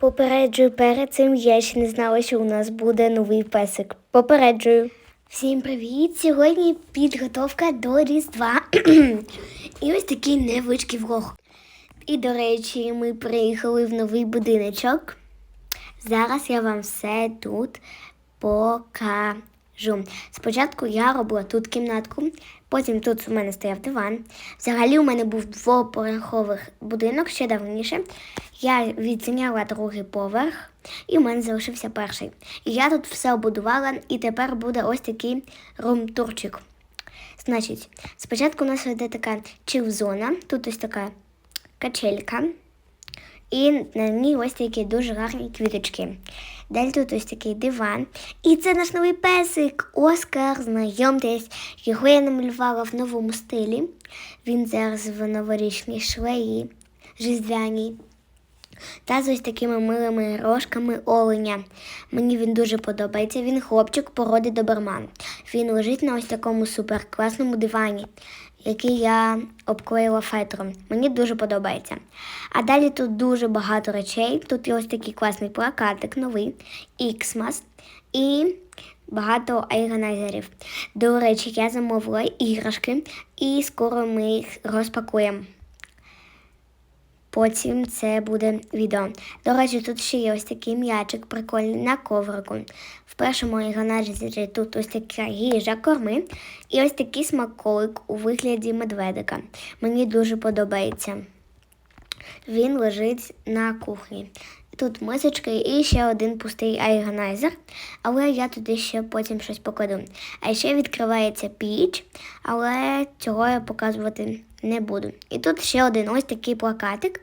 Попереджую перед цим, я ще не знала, що у нас буде новий песик. Попереджую. Всім привіт! Сьогодні підготовка до Різдва. І ось такий невеличкий влог. І, до речі, ми приїхали в новий будиночок. Зараз я вам все тут покажу. Спочатку я робила тут кімнатку, потім тут у мене стояв диван. Взагалі у мене був двоповерховий будинок ще давніше. Я відзняла другий поверх, і у мене залишився перший. І я тут все обудувала, і тепер буде ось такий рум-турчик. Значить, спочатку у нас йде така чил-зона, тут ось така качелька. І на ній ось такі дуже гарні квіточки. Далі тут ось такий диван. І це наш новий песик Оскар. Знайомтесь, його я намалювала в новому стилі. Він зараз в новорічній швеї, різдвяній. Та з ось такими милими рожками оленя. Мені він дуже подобається. Він хлопчик породи доберман. Він лежить на ось такому суперкласному дивані, який я обклеїла фетром. Мені дуже подобається. А далі тут дуже багато речей. Тут є ось такий класний плакатик новий, Іксмас і багато айганайзерів. До речі, я замовила іграшки і скоро ми їх розпакуємо. Потім це буде відео. До речі, тут ще є ось такий м'ячик прикольний на коврику. Першому іганажі тут ось така їжа корми і ось такий смаколик у вигляді медведика. Мені дуже подобається. Він лежить на кухні. Тут мисочки і ще один пустий айганайзер, але я туди ще потім щось покладу. А ще відкривається піч, але цього я показувати не буду. І тут ще один ось такий плакатик.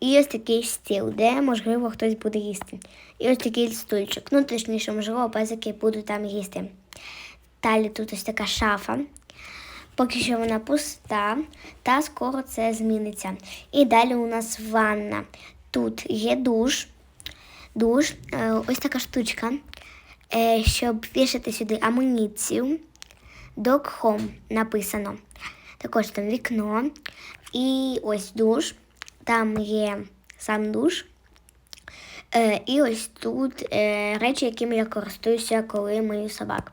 І ось такий стіл, де, можливо, хтось буде їсти. І ось такий стульчик. Ну, точніше, можливо, песики будуть там їсти. Далі тут ось така шафа. Поки що вона пуста, та скоро це зміниться. І далі у нас ванна. Тут є душ, душ, е, ось така штучка, е, щоб вішати сюди амуніцію. Dog Home написано. Також там вікно. І ось душ. Там є сам душ. Е, і ось тут е, речі, якими я користуюся, коли мию собак.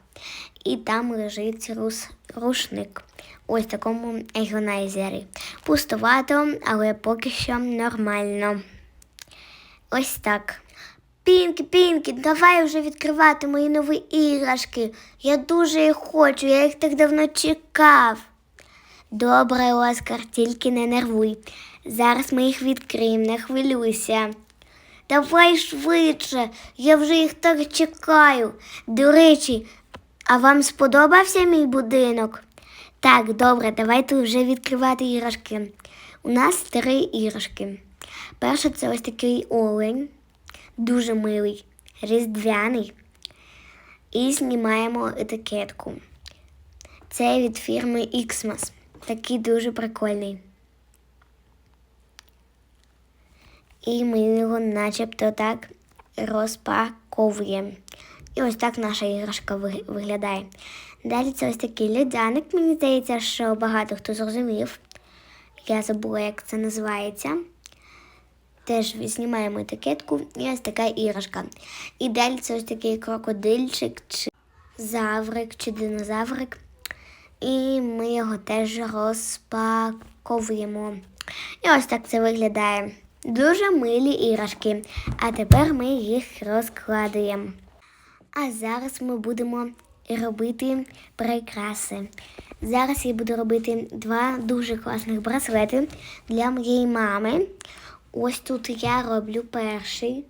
І там лежить рус, рушник. Ось в такому егонайзері. Пустовато, але поки що нормально. Ось так. Пінкі, Пінкі, давай вже відкривати мої нові іграшки. Я дуже їх хочу, я їх так давно чекав. Добре, Оскар, тільки не нервуй. Зараз ми їх відкриємо, не хвилюйся. Давай швидше, я вже їх так чекаю. До речі, а вам сподобався мій будинок? Так, добре, давайте вже відкривати іграшки. У нас три іграшки. Перше це ось такий олень, дуже милий, різдвяний. І знімаємо етикетку. Це від фірми Xmas. Такий дуже прикольний. І ми його начебто так розпаковуємо. І ось так наша іграшка виглядає. Далі це ось такий льодяник. Мені здається, що багато хто зрозумів. Я забула, як це називається. Теж знімаємо етикетку і ось така іграшка. І далі це ось такий крокодильчик, чи заврик, чи динозаврик. І ми його теж розпаковуємо. І ось так це виглядає. Дуже милі іграшки. А тепер ми їх розкладуємо. А зараз ми будемо робити прикраси. Зараз я буду робити два дуже класних браслети для моєї мами. Ось тут я роблю перший.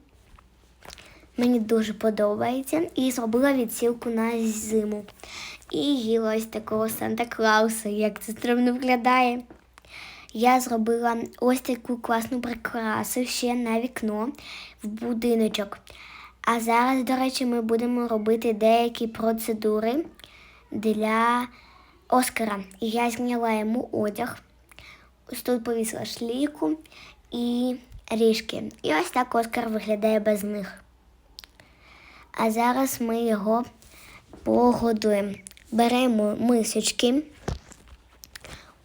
Мені дуже подобається. І зробила відсілку на зиму. І їла ось такого Санта Клауса, як це стрімно виглядає. Я зробила ось таку класну прикрасу ще на вікно в будиночок. А зараз, до речі, ми будемо робити деякі процедури для Оскара. Я зняла йому одяг. Ось тут повісила шліку і ріжки. І ось так Оскар виглядає без них. А зараз ми його погодуємо. Беремо мисочки.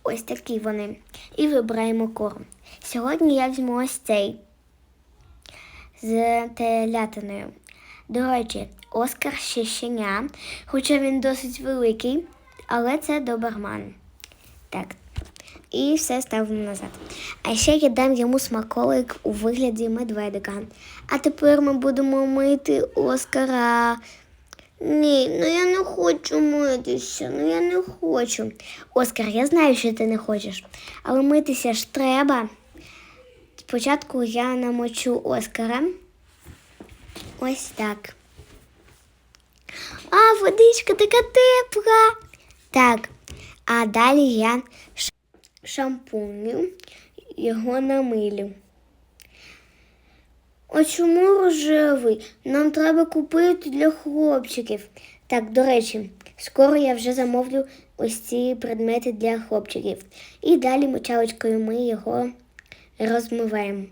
Ось такі вони. І вибираємо корм. Сьогодні я візьму ось цей. з телятиною. До речі, Оскар ще щеня, хоча він досить великий, але це доберман. Так. І все ставимо назад. А ще я дам йому смаколик у вигляді медведика. А тепер ми будемо мити Оскара. Ні, ну я не хочу митися, ну я не хочу. Оскар, я знаю, що ти не хочеш, але митися ж треба. Спочатку я намочу Оскара. Ось так. А, водичка така тепла. Так, а далі я шампуню його намилю. А чому рожевий? Нам треба купити для хлопчиків. Так, до речі, скоро я вже замовлю ось ці предмети для хлопчиків. І далі мочалочкою ми його розмиваємо.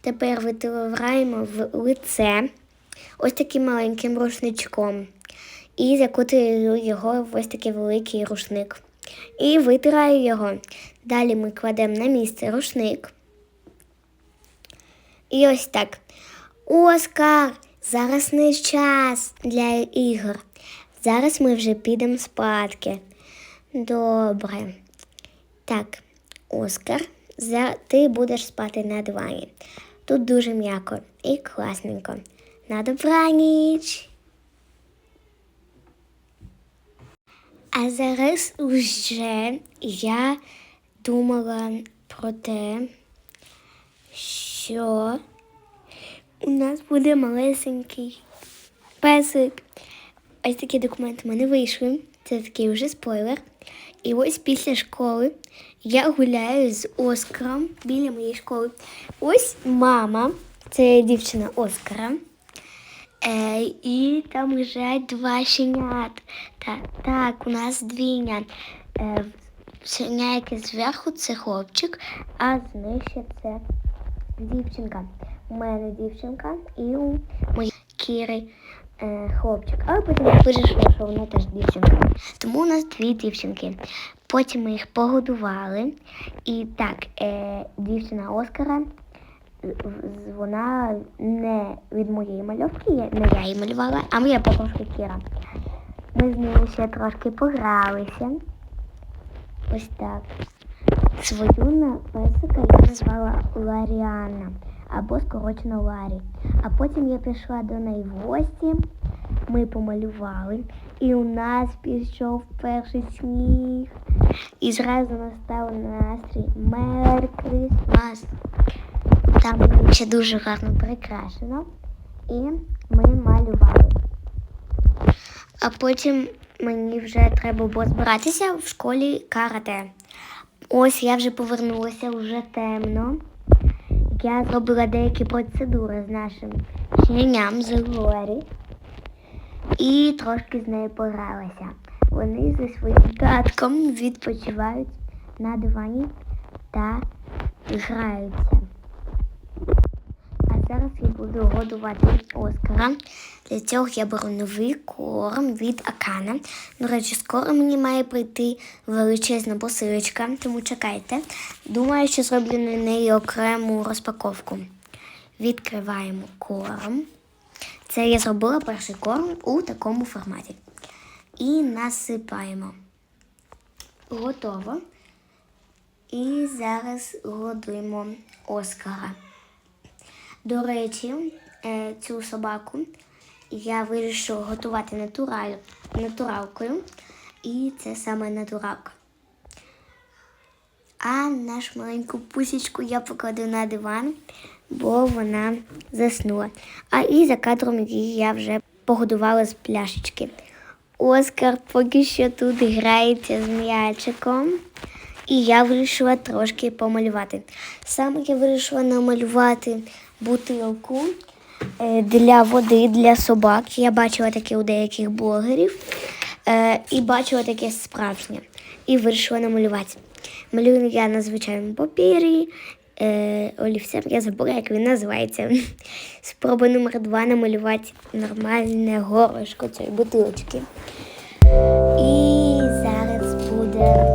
Тепер витираємо в лице ось таким маленьким рушничком. І закутую його в ось такий великий рушник. І витираю його. Далі ми кладемо на місце рушник. І ось так. Оскар, зараз не час для ігор. Зараз ми вже підемо спадки. Добре. Так, Оскар, ти будеш спати на дивані. Тут дуже м'яко і класненько. На добраніч. А зараз уже я думала про те, що у нас буде малесенький песик. Ось такі документи в мене вийшли. Це такий вже спойлер. І ось після школи я гуляю з Оскаром біля моєї школи. Ось мама, це дівчина Оскара. Е, і там лежать два щенят. Так, у нас двійня. Е, щеня, яке зверху це хлопчик, а знижче це дівчинка. У мене дівчинка і у моєї кіри е, хлопчик. Але потім я вирішила, що вона теж дівчинка. Тому у нас дві дівчинки. Потім ми їх погодували. І так, е, дівчина Оскара вона не від моєї мальовки, не я її малювала, а моя подружка Кіра. Ми з нею ще трошки погралися. Ось так. Свою песика я назвала Ларіанна або скорочено Ларі. А потім я пішла до неї в гості, ми помалювали, і у нас пішов перший сніг. І зразу настав настрій Мер Крісмас. Там ще дуже гарно прикрашено. І ми малювали. А потім мені вже треба було збиратися в школі карате. Ось я вже повернулася, вже темно. Я зробила деякі процедури з нашим щеням з Глорі. І трошки з нею погралася. Вони зі своїм татком відпочивають на дивані та граються. Зараз я буду годувати Оскара. Для цього я беру новий корм від Акана. До речі, скоро мені має прийти величезна посилочка, тому чекайте. Думаю, що зроблю на неї окрему розпаковку. Відкриваємо корм. Це я зробила перший корм у такому форматі. І насипаємо. Готово. І зараз годуємо Оскара. До речі, е, цю собаку я вирішила готувати натуралкою. І це саме натуралка. А нашу маленьку пусічку я покладу на диван, бо вона заснула. А і за кадром її я вже погодувала з пляшечки. Оскар поки що тут грається з м'ячиком. І я вирішила трошки помалювати. Саме я вирішила намалювати бутилку е, для води для собак. Я бачила таке у деяких блогерів е, і бачила таке справжнє. І вирішила намалювати. Малюю я на звичайному папірі. Е, олівцем я забула, як він називається. Спроба номер два намалювати нормальне горошко цієї бутилочки. І зараз буде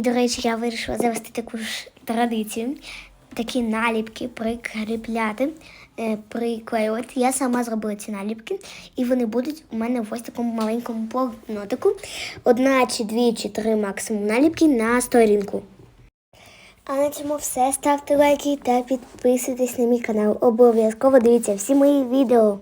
І, до речі, я вирішила завести таку ж традицію. Такі наліпки прикріпляти, е, приклеювати. Я сама зробила ці наліпки, і вони будуть у мене в ось такому маленькому блокнотику. Одна чи дві чи три максимум наліпки на сторінку. А на цьому все. Ставте лайки та підписуйтесь на мій канал. Обов'язково дивіться всі мої відео.